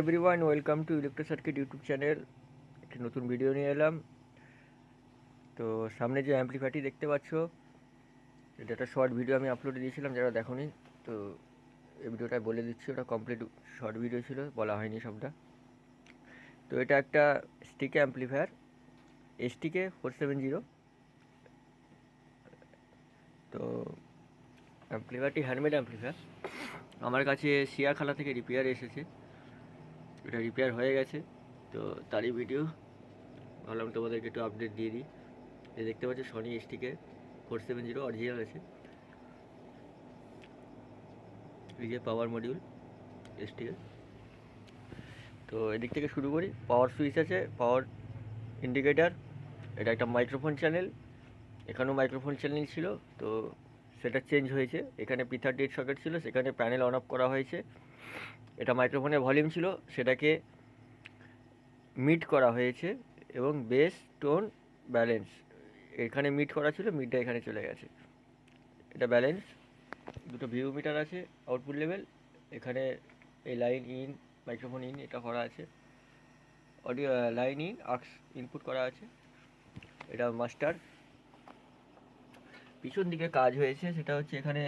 Everyone welcome to electro circuit YouTube channel একটি নতুন video নিয়ে এলাম। তো সামনে যে অ্যাম্পলিফায়ারটি দেখতে পাচ্ছ, এটা একটা শর্ট ভিডিও আমি আপলোড দিয়েছিলাম, যারা দেখোনি, তো এই ভিডিওটা বলে দিচ্ছি, ওটা কমপ্লিট শর্ট ভিডিও ছিল, বলা হয়নি সবটা। তো এটা একটা S T K amplifier S T K four seven zero তো অ্যাম্পলিফায়ারটি হ্যান্ডমেড অ্যাম্পলিফায়ার আমার কাছে সিয়াখালা থেকে রিপেয়ার এসেছে। এটা রিপেয়ার হয়ে গেছে, তো তারই ভিডিও ভাবলাম তোমাদেরকে একটু আপডেট দিয়ে দিই। এই দেখতে পাচ্ছ Sony S T K four seven zero original আছে। যে পাওয়ার মডিউল এসটিকে তো এদিক থেকে শুরু করি। পাওয়ার সুইচ আছে পাওয়ার ইন্ডিকেটার এটা একটা মাইক্রোফোন চ্যানেল এখানেও মাইক্রোফোন চ্যানেল ছিল, তো সেটা চেঞ্জ হয়েছে। এখানে পি থার্টি এইট সকেট ছিল, সেখানে প্যানেল অন অফ করা হয়েছে। এটা মাইক্রোফোনের ভলিউম ছিল, সেটাকে মিট করা হয়েছে এবং বেস, টোন, ব্যালেন্স। এখানে মিট করা ছিল, মিটটা এখানে চলে গেছে। এটা ব্যালেন্স। দুটো ভিউ মিটার আছে, আউটপুট লেভেল। এখানে এই লাইন ইন, মাইক্রোফোন ইন, এটা করা আছে। Audio line in, aux input করা আছে। এটা মাস্টার। পিছন দিকে কাজ হয়েছে, সেটা হচ্ছে এখানে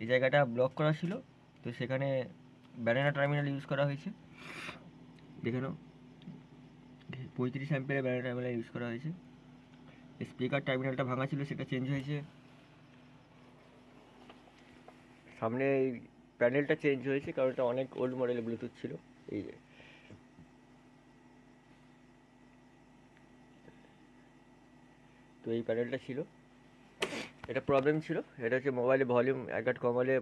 এই জায়গাটা ব্লক করা ছিল। তো সেখানে ব্যানানা টার্মিনাল ইউজ করা হয়েছে। দেখে পঁয়ত্রিশ অ্যাম্পিয়ারের ব্যানানা টার্মিনাল ইউজ করা হয়েছে। স্পিকার টার্মিনালটা ভাঙা ছিল, সেটা চেঞ্জ হয়েছে। সামনে এই প্যানেলটা চেঞ্জ হয়েছে, কারণ এটা অনেক ওল্ড মডেলের ব্লুটুথ ছিল। এই যে। তো এই প্যানেলটা ছিল। এটা প্রবলেম ছিল। এটা হচ্ছে মোবাইলে ভলিউম এক আট কমালে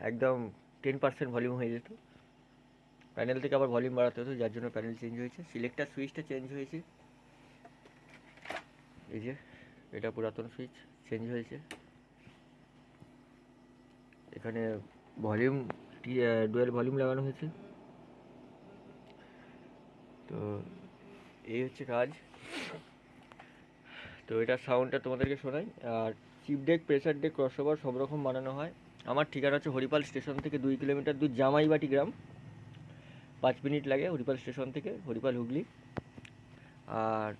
একদম টেন পার্সেন্ট ভলিউম হয়ে যেত। প্যানেল থেকে আবার ভলিউম বাড়াতে হতো, যার জন্য প্যানেল চেঞ্জ হয়েছে। সিলেক্টার সুইচটা চেঞ্জ হয়েছে। এই যে, এটা পুরাতন সুইচ চেঞ্জ হয়েছে। এখানে ভলিউম ডুয়েল ভলিউম লাগানো হয়েছে। তো এই হচ্ছে কাজ। তো এটার সাউন্ডটা তোমাদেরকে শোনাই। আর chip deck pressure deck crossover সব রকম বানানো হয়। আমার ঠিকানা হচ্ছে হরিপাল স্টেশন থেকে দুই কিলোমিটার দূর জামাইবাটি গ্রাম। পাঁচ মিনিট লাগে হরিপাল স্টেশন থেকে, হরিপাল হুগলি। আর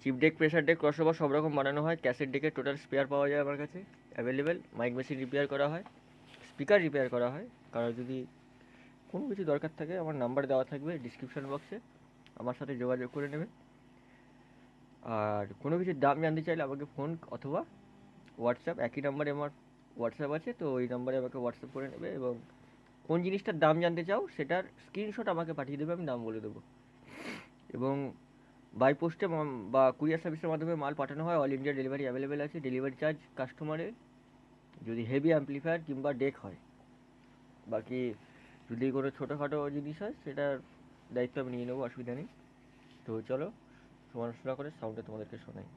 chip deck, pressure deck, crossover সব রকম বানানো হয়। ক্যাসেট ডেকের টোটাল স্পেয়ার পাওয়া যায় আমার কাছে। অ্যাভেলেবেল মাইক মেশিন রিপেয়ার করা হয়। স্পিকার রিপেয়ার করা হয়। কারও যদি কোনো কিছু দরকার থাকে, আমার নাম্বার দেওয়া থাকবে ডিসক্রিপশন বক্সে আমার সাথে যোগাযোগ করে নেবে আর কোনো কিছুর দাম জানতে চাইলে আমাকে ফোন অথবা হোয়াটসঅ্যাপ একই নাম্বারে আমার হোয়াটসঅ্যাপ আছে, তো ওই নাম্বারে আমাকে হোয়াটসঅ্যাপ করে নেবে এবং কোন জিনিসটার দাম জানতে চাও সেটার স্ক্রিনশট আমাকে পাঠিয়ে দেবে, আমি দাম বলে দেবো। এবং বাই পোস্টে বা কুরিয়ার সার্ভিসের মাধ্যমে মাল পাঠানো হয় অল ইন্ডিয়া ডেলিভারি অ্যাভেলেবেল আছে ডেলিভারি চার্জ কাস্টমারের যদি হেভি অ্যাম্পলিফায়ার কিংবা ডেক হয়। বাকি যদি কোনো ছোটোখাটো জিনিস হয়, সেটার দায়িত্ব আমি নিয়ে নেব, অসুবিধা নেই। তো চলো, সমালোচনা করে সাউন্ডটা তোমাদেরকে শোনাই।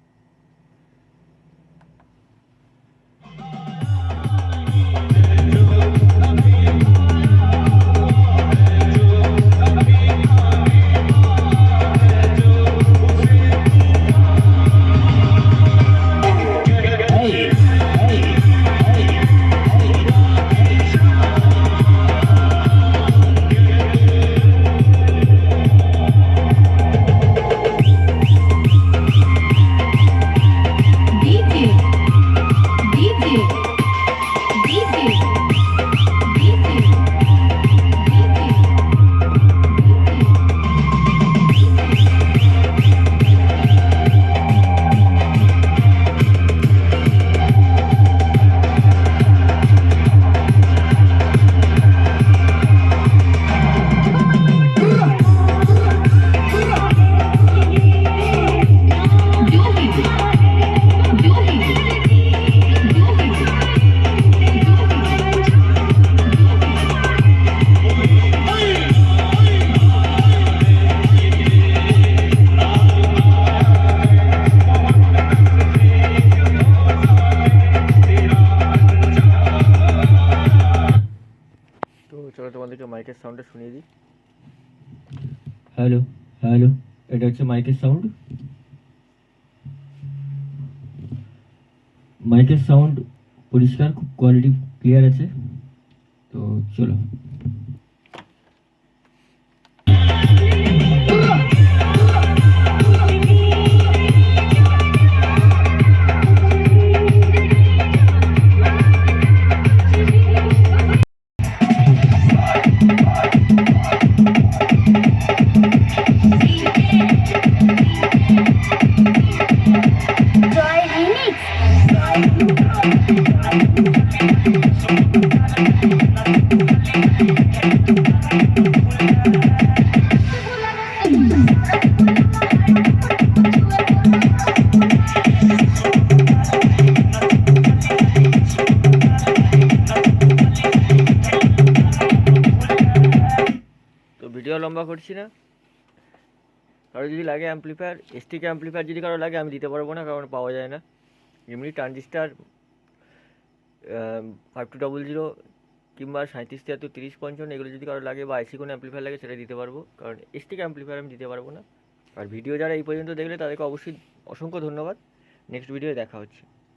শুনিয়ে দিই হ্যালো হ্যালো এটা হচ্ছে মাইকের সাউন্ড মাইকের সাউন্ড পরিষ্কার খুব কোয়ালিটি ক্লিয়ার আছে তো চলো ভিডিও লম্বা করছি না। কারও যদি লাগে অ্যাম্পলিফায়ার এসটিকে অ্যাম্পলিফায়ার যদি কারও লাগে, আমি দিতে পারব না, কারণ পাওয়া যায় না। এমনি transistor five two double zero কিংবা সাঁত্রিশ তিয়াত্তর, তিরিশ পঞ্চান্ন, এগুলো যদি কারও লাগে বা আইসি কোনো অ্যাম্পলিফায়ার লাগে সেটা দিতে পারব। কারণ এসটিকে অ্যাম্পলিফায়ার আমি দিতে পারব না। আর ভিডিও যারা এই পর্যন্ত দেখলে তাদেরকে অবশ্যই অসংখ্য ধন্যবাদ। নেক্সট ভিডিও দেখা হচ্ছে।